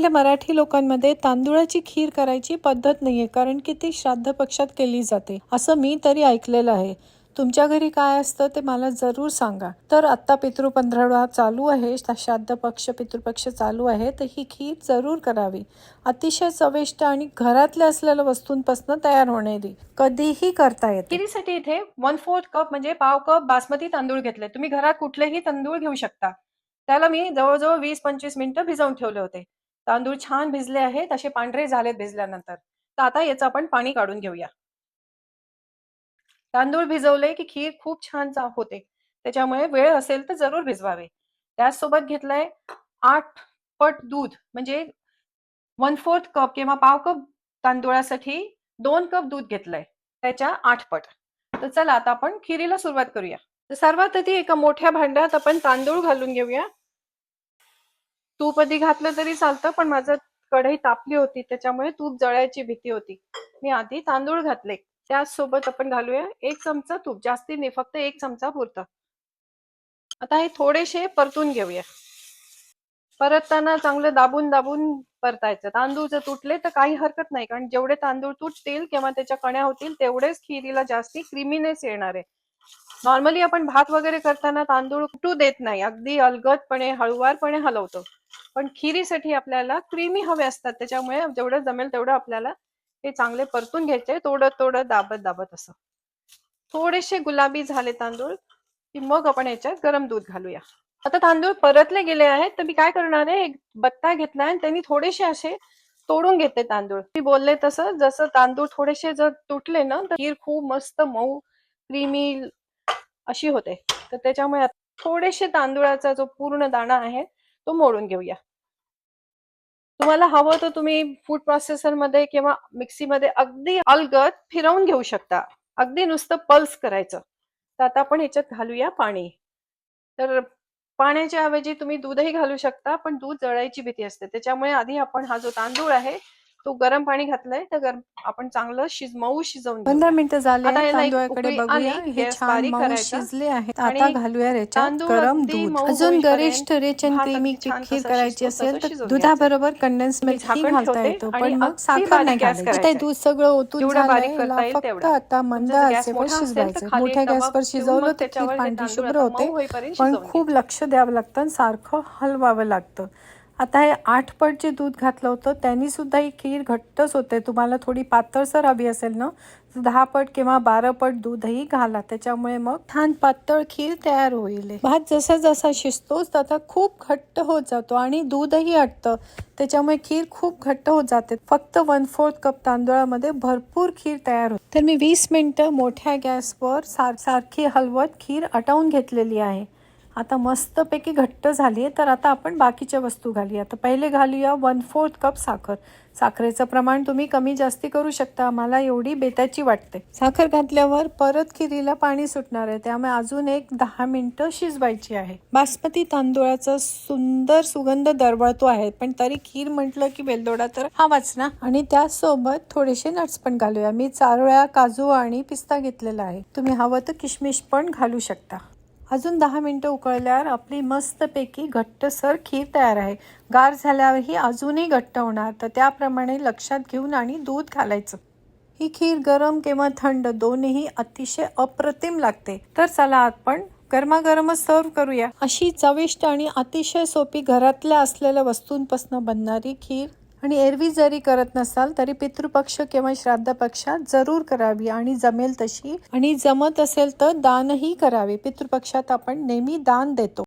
आपल्या मराठी लोकांमध्ये तांदुळाची खीर करायची पद्धत नाहीये कारण की ती श्राद्ध पक्षात केली जाते. असं मी तरी ऐकलेलं आहे. तुमच्या घरी काय असतं ते मला जरूर सांगा. तर आत्ता पितृ पंधरवडा चालू आहे श्राद्ध पक्ष पितृपक्ष चालू आहे तर ही खीर जरूर करावी. अतिशय चविष्ट आणि घरातल्या असलेल्या वस्तूंपासून तयार होणारी. कधीही करता येते. खिरीसाठी इथे वन फोर्थ कप म्हणजे पाव कप बासमती तांदूळ घेतले. तुम्ही घरात कुठलेही तांदूळ घेऊ शकता. त्याला मी जवळजवळ वीस पंचवीस मिनिटं भिजवून ठेवले होते. तांदूळ छान भिजले आहेत असे पांढरे झालेत भिजल्यानंतर. तर आता याचं आपण पाणी काढून घेऊया. तांदूळ भिजवले की खीर खूप छान होते. त्याच्यामुळे वेळ असेल तर जरूर भिजवावे. त्याचसोबत घेतलंय आठ पट दूध म्हणजे वन फोर्थ कप किंवा पाव कप तांदूळासाठी दोन कप दूध घेतलंय. त्याच्या आठ पट. तर चला आता आपण खिरीला सुरुवात करूया. तर सर्वात आधी एका मोठ्या भांड्यात आपण तांदूळ घालून घेऊया. तूप आधी घातलं तरी चालतं पण माझं कढई तापली होती त्याच्यामुळे तूप जळायची भीती होती. मी आधी तांदूळ घातले. त्याचसोबत आपण घालूया एक चमचा तूप. जास्ती नाही फक्त एक चमचा पुरतं. आता हे थोडेसे परतून घेऊया. परतताना चांगलं दाबून दाबून परतायचं. तांदूळ जर तुटले तर काही हरकत नाही कारण जेवढे तांदूळ तुटतील किंवा त्याच्या कण्या होतील तेवढेच खिरीला जास्ती क्रिमीनेस येणार आहे. नॉर्मली आपण भात वगैरे करताना तांदूळ तुटू देत नाही. अगदी अलगदपणे हळुवारपणे हलवतो. पण खिरीसाठी आपल्याला क्रीमी हवे असतात. त्याच्यामुळे जेवढं जमेल तेवढं आपल्याला हे चांगले परतून घ्यायचे. थोडं थोडं दाबत दाबत असं. थोडेसे गुलाबी झाले तांदूळ की मग आपण याच्यात गरम दूध घालूया. आता तांदूळ परतले गेले आहेत. तर मी काय करणार आहे? एक बत्ता घेतलाय आणि त्यांनी थोडेसे असे तोडून घेते तांदूळ. मी बोलले तसं जसं तांदूळ थोडेसे जर तुटले ना तर खीर खूप मस्त मऊ क्रीमी अशी होते. तर त्याच्यामुळे थोडेसे तांदूळाचा जो पूर्ण दाणा आहे तो मोडून घेऊया. तुम्हाला हवं तर तुम्ही फूड प्रोसेसरमध्ये किंवा मिक्सीमध्ये अगदी अलगद फिरवून घेऊ शकता. अगदी नुसतं पल्स करायचं. तर आता आपण ह्याच्यात घालूया पाणी. तर पाण्याच्या ऐवजी तुम्ही दूधही घालू शकता पण दूध जळायची भीती असते. त्याच्यामुळे आधी आपण हा जो तांदूळ आहे तो गरम पाणी घातलाय तर गरम आपण चांगलं शिज मऊ शिजवून. पंधरा मिनिटं झाले तांदूळाकडे बघूया. हे गॅस छान मऊ. शिजले आहेत. आता घालूया तांदूळ गरम दूध. अजून गरिष्ठ रिच अँड भात क्रीमी खीर करायची असेल तर दुधाबरोबर कंडेन्स मिल्क ही घालता येतो. पण मग साखर नाही घालायची. करायचा. दूध सगळं ओतून झालंय फक्त. आता मंद मोठा असेल तर शिजवायचं. मोठ्या गॅसवर शिजवलं तर खीर पांढरी शुभ्र होते. पण खूप लक्ष द्यावं लागतं आणि सारखं हलवावं लागतं. आता हे आठ पट जे दूध घातलं होतं त्यांनी सुद्धा ही खीर घट्टच होते. तुम्हाला थोडी पातळसर हवी असेल ना तर दहा पट किंवा बारा पट दूधही घाला. त्याच्यामुळे मग छान पातळ खीर तयार होईल. भात जसा जसा शिजतोच तसा खूप घट्ट होत जातो आणि दूधही अटतं त्याच्यामुळे खीर खूप घट्ट होत जाते. फक्त वन फोर्थ कप तांदूळामध्ये भरपूर खीर तयार होते. तर मी वीस मिनटं मोठ्या गॅसवर सार सारखी हलवत खीर आटवून घेतलेली आहे. आता मस्तपैकी घट्ट झाली आहे तर आता आपण बाकीच्या वस्तू घालूया. तर पहिले घालूया वन फोर्थ कप साखर. साखरेचं प्रमाण तुम्ही कमी जास्ती करू शकता मला एवढी बेताची वाटते. साखर घातल्यावर परत खिरीला पाणी सुटणार आहे त्यामुळे अजून एक दहा मिनिटं शिजवायची आहे. बासमती तांदूळाचा सुंदर सुगंध दरवळतो आहे पण तरी खीर म्हटलं की बेलदोडा तर हवाच ना? आणि त्यासोबत थोडेसे नट्स पण घालूया. मी चारोळ्या काजू आणि पिस्ता घेतलेला आहे. तुम्ही हवं तर किशमिश पण घालू शकता. अजून दहा मिनटं उकळल्यावर आपली मस्तपैकी घट्टसर खीर तयार आहे. गार झाल्यावरही अजूनही घट्ट होणार. तर त्याप्रमाणे लक्षात घेऊन आणि दूध घालायचं. ही खीर गरम किंवा थंड दोन्ही अतिशय अप्रतिम लागते. तर चला आपण गरमागरमच सर्व करूया. अशी चविष्ट आणि अतिशय सोपी घरातल्या असलेल्या वस्तूंपासून बनणारी खीर आणि एरवी जरी करत नसाल तरी पितृपक्ष किंवा श्राद्ध पक्षात जरूर करावी आणि जमेल तशी. आणि जमत असेल तर दानही करावे. पितृपक्षात आपण नेहमी दान देतो.